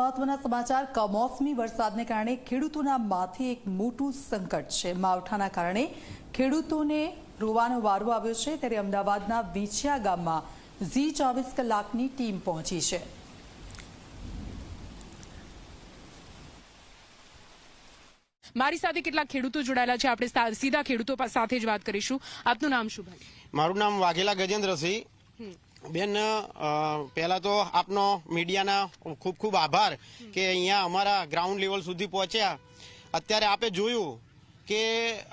મહત્વના સમાચાર કમોસમી વરસાદને કારણે ખેડૂતોના માથે એક મોટું સંકટ છે. માવઠાના કારણે ખેડૂતોને રોવાનો વારો આવ્યો છે ત્યારે અમદાવાદના વિછિયા ગામમાં ઝી ચોવીસ કલાકની ટીમ પહોંચી છે. મારી સાથે કેટલાક ખેડૂતો જોડાયેલા છે. આપણે સીધા ખેડૂતો સાથે જ વાત કરીશું. આપનું નામ શું ભાઈ? મારું નામ વાઘેલા ગજેન્દ્રસિંહ. બેન પહેલાં તો આપનો મીડિયાના ખૂબ ખૂબ આભાર કે અહીંયા અમારા ગ્રાઉન્ડ લેવલ સુધી પહોંચ્યા. અત્યારે આપે જોયું કે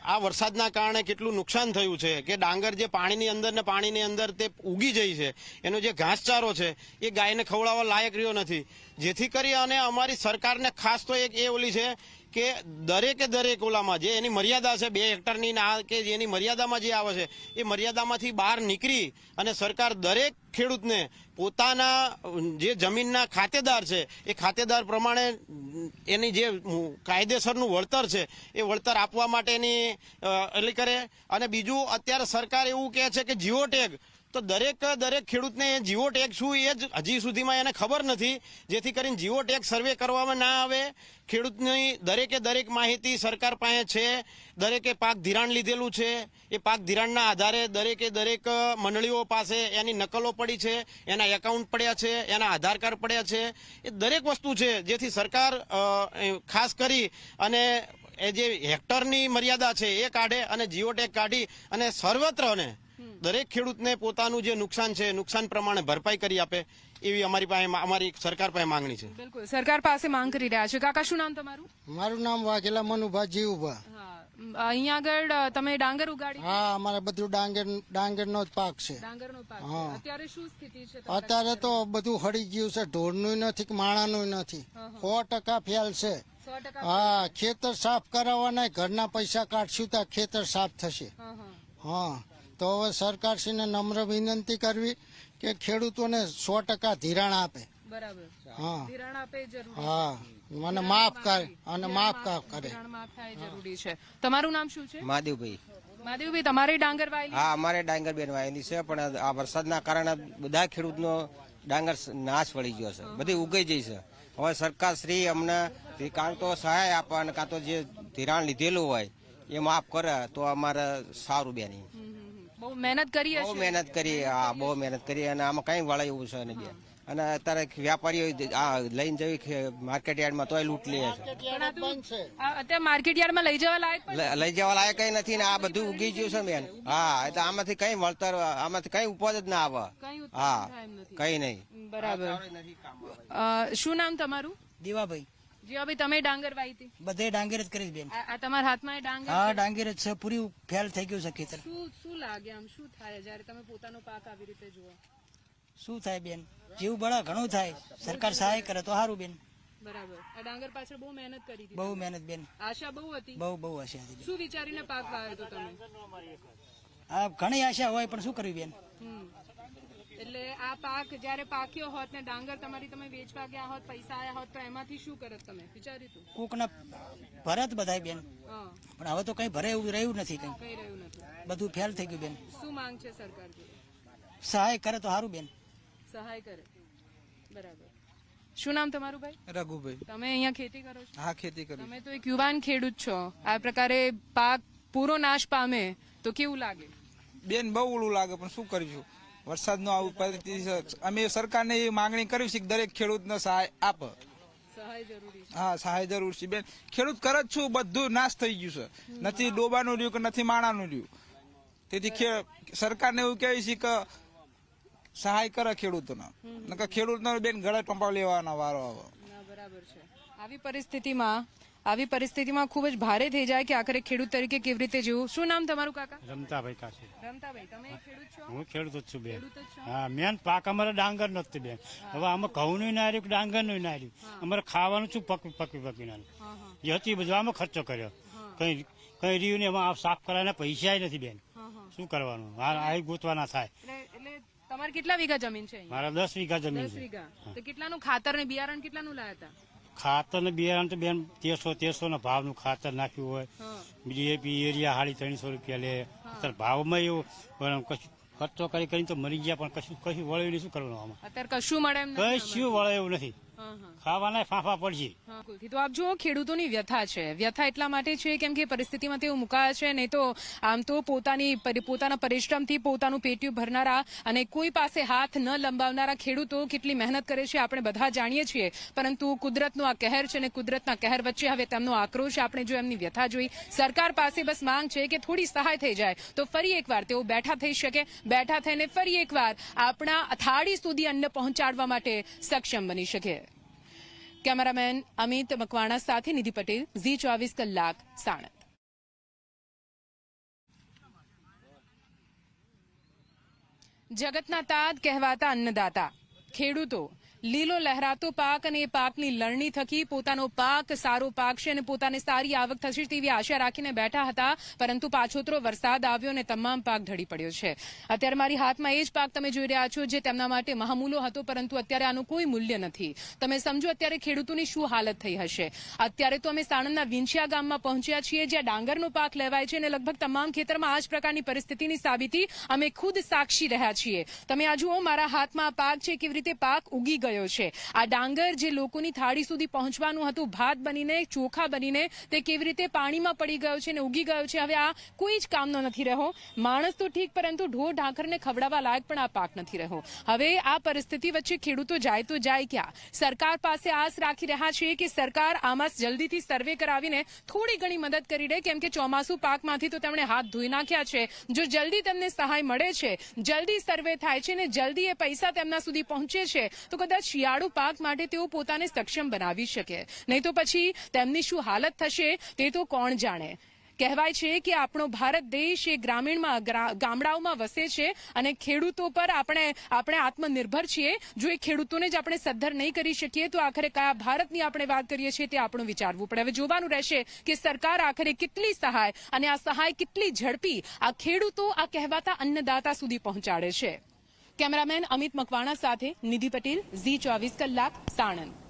આ વરસાદના કારણે કેટલું નુકસાન થયું છે, કે ડાંગર જે પાણીની અંદર ને પાણીની અંદર તે ઉગી જઈ છે, એનો જે ઘાસચારો છે, એ ગાયને ખવડાવવા લાયક રહ્યો નથી. જેથી કરી અને અમારી સરકારને ખાસ તો એક એ ઓલી છે કે દરેકે દરેક ઓલામાં જે એની મર્યાદા છે, બે હેક્ટરની ના કે એની મર્યાદામાં જે આવે છે, એ મર્યાદામાંથી બહાર નીકળી અને સરકાર દરેક ખેડૂતને પોતાના, જે જમીનના ખાતેદાર છે, એ ખાતેદાર પ્રમાણે એની જે કાયદેસરનું વળતર છે, એ વળતર આપવા માટેની એટલે કરે. અને બીજું, અત્યારે સરકાર એવું કહે છે કે જીઓ ટેગ તો દરેક દરેક ખેડૂતને એ જીઓ ટેગ શું એ જ હજી સુધીમાં એને ખબર નથી. જેથી કરીને જીઓ ટેગ સર્વે કરવામાં ના આવે. ખેડૂતની દરેકે દરેક માહિતી સરકાર પાસે છે. દરેકે પાક ધિરાણ લીધેલું છે. એ પાક ધિરાણના આધારે દરેકે દરેક મંડળીઓ પાસે એની નકલો પડી છે, એના એકાઉન્ટ પડ્યા છે, એના આધાર કાર્ડ પડ્યા છે. એ દરેક વસ્તુ છે જેથી સરકાર ખાસ કરી અને એ જે હેક્ટરની મર્યાદા છે એ કાઢે અને જીઓ ટેગ કાઢી અને સર્વત્ર ને દરેક ખેડૂતને પોતાનું જે નુકસાન છે નુકસાન પ્રમાણે ભરપાઈ કરી આપે એવી અમારી પાસે અમારી સરકાર પાસે માંગણી છે. બિલકુલ. સરકાર પાસે માંગ કરી રહ્યા છે. કાકા શું નામ તમારું? મારું નામ વાઘેલા મનુભા જીવભા અહીંયા આગળ તમે ડાંગર ઉગાડી હા અમારે બધું ડાંગર ડાંગરનો જ પાક છે. ડાંગરનો પાક છે. અત્યારે શું સ્થિતિ છે અત્યારે તો બધું હળી ગયું છે. ઢોરનું નથી કે માણાનું નથી. સો ટકા ફેલ છે. હા ખેતર સાફ કરાવવાના ઘરના પૈસા કાઢશું તો ખેતર સાફ થશે. હા, હા. હા. તો હવે સરકારશ્રીને નમ્ર વિનંતી કરવી કે ખેડૂતોને સો ટકા ધિરાણ આપે. બરાબર. હા. ધિરાણ આપે જરૂરી હા. મને માફ કરે અને માફ કરે. ધિરાણ માફ થાય એ જરૂરી છે. તમારું નામ શું છે? મહાદેવભાઈ. મહાદેવભાઈ તમારે ડાંગર વાયેલી? હા અમારે ડાંગર બેન વાયેલી છે પણ આ વરસાદના કારણે બધા ખેડૂતનો ડાંગર નાશ વળી ગયો છે. બધી ઉગાઈ જઈ છે. હવે સરકાર શ્રી અમને કાં તો સહાય આપે અને કાં તો જે ધિરાણ લીધેલું હોય એ માફ કરે તો અમારે સારું બેન. બહુ મહેનત કરી બહુ મહેનત કરી હા બહુ મહેનત કરી અને આમાં કઈ વળાય એવું છે નહીં બેન અને અત્યારે વ્યાપારીઓ આ લઈને જવી માર્કેટ યાર્ડમાં તોય લૂંટ લે છે. અત્યારે માર્કેટ યાર્ડમાં લઈ જવા લાયક લઈ જવા લાયક કઈ નથી ને આ બધું ઉગી ગયું છે બેન. હા એટલે આમાંથી કઈ વળતર આમાંથી કઈ ઉપજ જ ના આવે. હા કઈ નહીં. બરાબર. શું નામ તમારું? દીવાભાઈ. જીવાભાઈ તમે ડાંગર વાવી હતી બધે ડાંગર જ કરી બેન. આ તમારા હાથમાં એ ડાંગર હા ડાંગર જ છે. પૂરી ફેલ થઈ ગયું છે ખેતર. શું શું લાગે આમ? શું થાય જ્યારે તમે પોતાનો પાક આવી રીતે જુઓ? શું થાય બેન? જીવ બળા ઘણું થાય. સરકાર સહાય કરે તો સારું બેન. બરાબર. આ ડાંગર પાછળ બહુ મહેનત કરી હતી બહુ મહેનત બેન. આશા બહુ હતી? બહુ બહુ આશા હતી શું વિચારીને પાક વાવ્યો તમે? હા ઘણી આશા હોય પણ શું કરવી બેન? આ પાક જ્યારે પાક્યો હોત ને ડાંગર તમારી તમે વેચવા ગયા હોત પૈસા આવ્યા હોત તો એમાંથી શું કરત તમે? વિચાર્યું હતું કોકના ભરત બધાય બેન. હા. પણ હવે તો કઈ ભરે એવું રહ્યું નથી કઈ. કઈ રહ્યું નથી. બધું ફેલ થઈ ગયું બેન. શું માંગ છે સરકાર સહાય કરે તો સારું બેન. સહાય કરે. બરાબર. શું નામ તમારું ભાઈ? રઘુભાઈ. તમે અહીંયા ખેતી કરો છો? હા ખેતી કરો તમે તો એક યુવાન ખેડૂત છો. આ પ્રકારે પાક પૂરો નાશ પામે તો કેવું લાગે? બેન બહુ ઓલું લાગે પણ શું કરીશું? વરસાદનો આવું પરિસ્થિતિ અમે સરકારને એ માંગણી કરી છે કે દરેક ખેડૂતને સહાય આપે. હા સહાય જરૂર છે. બેન ખેડૂત કરે જ છું બધું નાશ થઈ ગયું છે. નથી ડોબાનું રહ્યું કે નથી માણાનું રહ્યું. તેથી સરકારને એવું કહે છે કે સહાય કરે ખેડૂતોને. ખેડૂતનો બેન ગળે ટંપાવ લેવાનો વારો આવે. બરાબર છે. આવી પરિસ્થિતિમાં આવી પરિસ્થિતિમાં ખૂબ જ ભારે થઈ જાય કે આખરે ખેડૂત તરીકે કેવી રીતે જીવું શું નામ તમારું કાકા? રમતાભાઈ કાશી. રમતાભાઈ તમે ખેડૂત છો? હું ખેડૂત જ છું બેન. હા મેન પાક અમારે ડાંગર નથી બેન. હવે અમે ઘઉંનું ના રહ્યું ડાંગરનું ના રહ્યું અમારે ખાવાનું શું પકવી પકવી પકવી ના હા હા. એ હતી બધું આમાં ખર્ચો કર્યો. કઈ કઈ રહ્યું ને એમાં સાફ કરવાના પૈસા નથી બેન. શું કરવાનું? આ ગોતવાના થાય. તમારે કેટલા વીઘા જમીન છે મારા દસ વીઘા જમીન છે. તો કેટલાનું ખાતર ને બિયારણ કેટલાનું લાયા હતા? ખાતર ને બિયારણ તો બેન તેરસો તેરસો ના ભાવનું ખાતર નાખ્યું હોય. ડીએપી એરિયા હાડી ત્રણસો રૂપિયા લે. અત્યારે ભાવમાં એવું પણ કશું ખર્ચો કરી કરીને તો મરી ગયા પણ કશું કશું વળે નહીં. શું કરવાનું આમાં? અત્યારે કશું મળે કશું વળે એવું નથી. ખાવાના ફાંફા પડશે. બિલકુલ. તો આપ જો ખેડૂતોની વ્યથા છે. વ્યથા એટલા માટે છે કેમ કે પરિસ્થિતિમાં તેઓ મુકાયા છે નહીં તો આમ તો પોતાની પોતાના પરિશ્રમથી પોતાનું પેટ્યું ભરનારા અને કોઈ પાસે હાથ ન લંબાવનારા ખેડૂતો કેટલી મહેનત કરે છે આપણે બધા જાણીએ છીએ. પરંતુ કુદરતનો આ કહેર છે અને કુદરતના કહેર વચ્ચે હવે તેમનો આક્રોશ આપણે જો એમની વ્યથા જોઈ સરકાર પાસે બસ માંગ છે કે થોડી સહાય થઈ જાય. તો ફરી એકવાર તેઓ બેઠા થઈ શકે બેઠા થઈને ફરી એકવાર આપણા અથાળી સુધી અન્ન પહોંચાડવા માટે સક્ષમ બની શકે. કેમેરામેન અમિત મકવાણા સાથે નિધિ પટેલ, ઝી ચોવીસ કલાક, સાણંદ. જગતના તાત કહેવાતા અન્નદાતા, ખેડૂતો લીલો લહેરાતો પાક અને પાકની લણણી થકી પોતાનો પાક સારો પાકશે અને પોતાને સારી આવક થશે તેવી આશા રાખીને બેઠા હતા. પરંતુ પાછોતરો વરસાદ આવ્યો અને તમામ પાક ઢળી પડ્યો છે. અત્યારે મારી હાથમાં એ જ પાક તમે જોઈ રહ્યા છો જે તેમના માટે મહામૂલો હતો, પરંતુ અત્યારે આનું કોઈ મૂલ્ય નથી. તમે સમજો અત્યારે ખેડૂતોની શું હાલત થઈ હશે? અત્યારે તો અમે સાણંદના વિંછિયા ગામમાં પહોંચ્યા છીએ, જ્યાં ડાંગરનો પાક લેવાય છે અને લગભગ તમામ ખેતરમાં આ જ પ્રકારની પરિસ્થિતિની સાબિતી અમે ખુદ સાક્ષી રહ્યા છીએ. તમે આ જુઓ મારા હાથમાં પાક છે, કેવી રીતે પાક ઉગી ગયો છે. આ ડાંગર જે લોકોની થાળી સુધી પહોંચવાનું હતું, ભાત બનીને, ચોખા બનીને, તે કેવી રીતે પાણીમાં પડી ગયો છે અને ઉગી ગયો છે, હવે આ કોઈ જ કામનો નથી રહ્યો. માણસ તો ઠીક, પરંતુ ઢોર ઢાંકરને ખવડાવવા લાયક પણ આ પાક નથી રહ્યો. હવે આ પરિસ્થિતિ વચ્ચે ખેડૂતો જાય તો જાય ક્યાં? સરકાર પાસે આસ રાખી રહ્યા છે કે સરકાર આમાં જલ્દીથી સર્વે કરાવીને થોડી ઘણી મદદ કરી દે, કેમ કે ચોમાસુ પાકમાંથી તો તેમણે હાથ ધોઈ નાખ્યા છે. જો જલ્દી તેમને સહાય મળે છે, જલ્દી સર્વે થાય છે ને જલ્દી એ પૈસા તેમના સુધી પહોંચે છે, તો કદાચ શિયાળુ પાક માટે તેઓ પોતાને સક્ષમ બનાવી શકે. નહીં તો પછી તેમની શું હાલત થશે તે તો કોણ જાણે. કહેવાય છે કે આપણો ભારત દેશ એ ગ્રામીણમાં ગામડાઓમાં વસે છે અને ખેડૂતો પર આપણે આપણે આત્મનિર્ભર છીએ. જો એ ખેડૂતોને જ આપણે સદ્ધર નહીં કરી શકીએ, તો આખરે કયા ભારતની આપણે વાત કરીએ છીએ તે આપણું વિચારવું પડે. હવે જોવાનું રહેશે કે સરકાર આખરે કેટલી સહાય અને આ સહાય કેટલી ઝડપી આ ખેડૂતો આ કહેવાતા અન્નદાતા સુધી પહોંચાડે છે. કેમેરામેન અમિત મકવાણા સાથે નિધિ પટેલ ઝી ચોવીસ કલાક સાણંદ